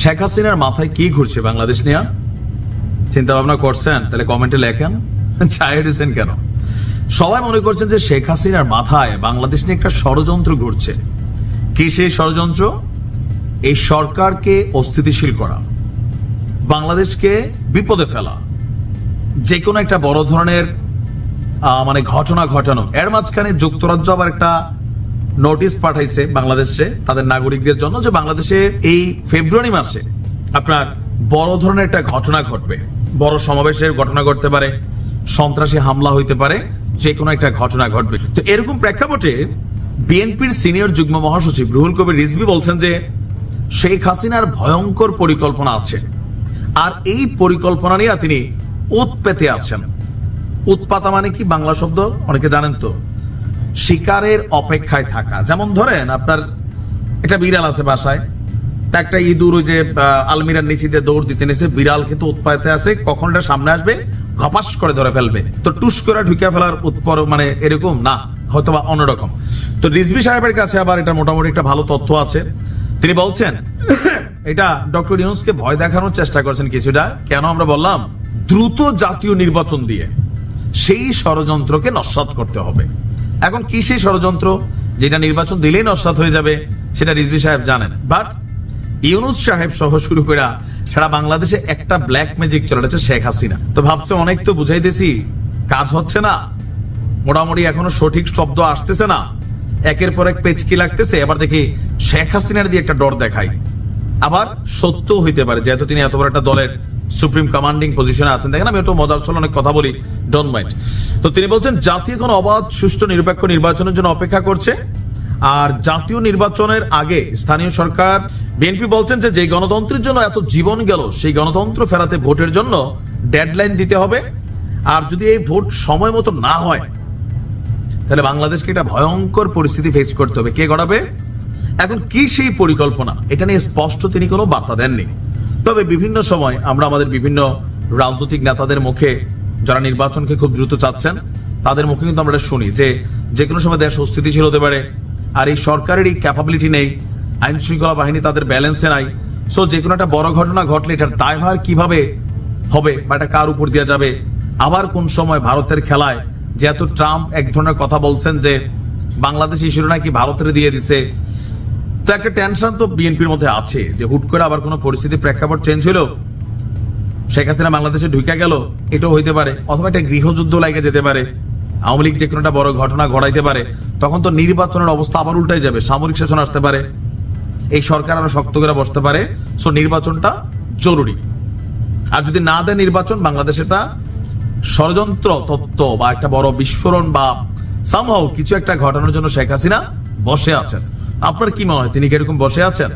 শেখ হাসিনার মাথায় কি ঘুরছে বাংলাদেশ নিয়ে? চিন্তা ভাবনা করছেন? তাহলে কমেন্টে লেখেন। চাই দিয়েছেন কেন? সবাই মনে করছেন যে শেখ হাসিনার মাথায় বাংলাদেশ নিয়ে একটা ষড়যন্ত্র ঘুরছে। কি সেই ষড়যন্ত্র? এই সরকারকে অস্থিতিশীল করা। বাংলাদেশকে বিপদে ফেলা। যে কোনো একটা বড় ধরনের মানে ঘটনা ঘটানো। এর মাঝখানে যুক্তরাজ্য আবার একটা নোটিশ পাঠাইছে বাংলাদেশে তাদের নাগরিকদের জন্য যে বাংলাদেশে এই ফেব্রুয়ারি মাসে আপনার বড় ধরনের একটা ঘটনা ঘটবে। বড় সমাবেশের ঘটনা ঘটতে পারে, সন্ত্রাসী হামলা হইতে পারে যে কোনো একটা ঘটনা ঘটবে। তো এরকম প্রেক্ষাপটে বিএনপির সিনিয়র যুগ্ম মহাসচিব রুহুল কবির রিজভি বলছেন যে, শেখ হাসিনার ভয়ঙ্কর পরিকল্পনা আছে। আর এই পরিকল্পনা নিয়ে তিনি উৎপেতে আছেন। উৎপাতা মানে কি বাংলা শব্দ? অনেকে জানেন তো। শিকারের অপেক্ষায় থাকা। যেমন ধরেন আপনার একটা বিড়াল আছে বাসায়, তা একটা ইঁদুর ওই যে আলমিরার নিচে দিয়ে দৌড় দিতে নিছে, বিড়াল কিন্তু উৎপাতে আছে, কখন এটা সামনে আসবে, ঘপাস করে ধরে ফেলবে। তো টুস করে ঢুকে ফেলার উৎপর মানে এরকম, না হয়তো বা অন্যরকম। তো রিজভি সাহেবের কাছে আবার এটা মোটামুটি একটা ভালো তথ্য আছে। তিনি বলছেন, এটা ডক্টর ইউনুসকে ভয় দেখানোর চেষ্টা করছেন কিছুটা। কেন আমরা বললাম, দ্রুত জাতীয় নির্বাচন দিয়ে সেই ষড়যন্ত্রকে নস্বাত করতে হবে। এখন কি সেই ষড়যন্ত্র যেটা নির্বাচন দিলেই নস্বাত হয়ে যাবে, সেটা রিজভি সাহেব জানেন। বাট ইউনুস সাহেব সহ শুরু করে সারা বাংলাদেশে একটা ব্ল্যাক ম্যাজিক চলে যাচ্ছে শেখ হাসিনা। তো ভাবছে অনেক তো বুঝাইতেছি, কাজ হচ্ছে না। মোটামুটি এখনও সঠিক শব্দ আসতেছে না। একের পর এক পেচকি লাগতেছে, এবার দেখি শেখ হাসিনার দিয়ে একটা ডর দেখাই। আবার সত্য হইতে পারে, যেহেতু তিনি এত বড় একটা দলের সুপ্রিম কমান্ডিং পজিশনে আছেন। দেখেন, আমি একটু মজার ছলে অনেক কথা বলি ডন মাইন্ড তো তিনি বলছেন, জাতীয় কোনো অবাধ, সুষ্ঠু, নিরপেক্ষ নির্বাচনের জন্য অপেক্ষা করছে। আর জাতীয় নির্বাচনের আগে স্থানীয় সরকার, বিএনপি বলছেন যে যে গণতন্ত্রের জন্য এত জীবন গেল, সেই গণতন্ত্র ফেরাতে ভোটের জন্য ডেডলাইন দিতে হবে। আর যদি এই ভোট সময় মতো না হয়, তাহলে বাংলাদেশকে একটা ভয়ঙ্কর পরিস্থিতি ফেস করতে হবে। কে গড়াবে? এখন কি সেই পরিকল্পনা? এটা নিয়ে স্পষ্ট তিনি কোনো বার্তা দেননি। তবে বিভিন্ন সময় আমরা আমাদের বিভিন্ন রাজনৈতিক নেতাদের মুখে যারা নির্বাচনকে খুব দ্রুত চাচ্ছেন, তাদের মুখে কিন্তু আমরা শুনি যে যে কোনো সময় দেশ অস্থিতিশীল হতে পারে আর এই সরকারের এই ক্যাপাবিলিটি নেই, আইন শৃঙ্খলা বাহিনী তাদের ব্যালেন্সে নাই। সো যে কোনো একটা বড় ঘটনা ঘটলে এটার দায়ভার কীভাবে হবে বা এটা কার উপর দেওয়া যাবে? আবার কোন সময় ভারতের খেলায় যেহেতু ট্রাম্প এক ধরনের কথা বলছেন যে বাংলাদেশ ইস্যুটা নাকি ভারতের দিয়ে দিছে তো একটা টেনশন তো বিএনপির মধ্যে আছে, যে হুট করে আবার কোনো পরিস্থিতি প্রেক্ষাপট চেঞ্জ হলো শেখ হাসিনা বাংলাদেশে ঢুকে গেল, এটাও হইতে পারে, অথবা একটা গৃহযুদ্ধ লাগে যেতে পারে, আওয়ামী লীগ যে কোনো একটা বড় ঘটনা ঘটাইতে পারে, তখন তো নির্বাচনের অবস্থা আবার উল্টাই যাবে, সামরিক শাসন আসতে পারে, এই সরকার আরও শক্ত করে বসতে পারে সো নির্বাচনটা জরুরি। আর যদি না দেয় নির্বাচন, বাংলাদেশ এটা ষড়যন্ত্র তত্ত্ব বা একটা বড় বিস্ফোরণ বা সামহাও কিছু একটা ঘটানোর জন্য শেখ হাসিনা বসে আছেন। আপনার কি মনে হয় তিনি কি এরকম বসে আছেন?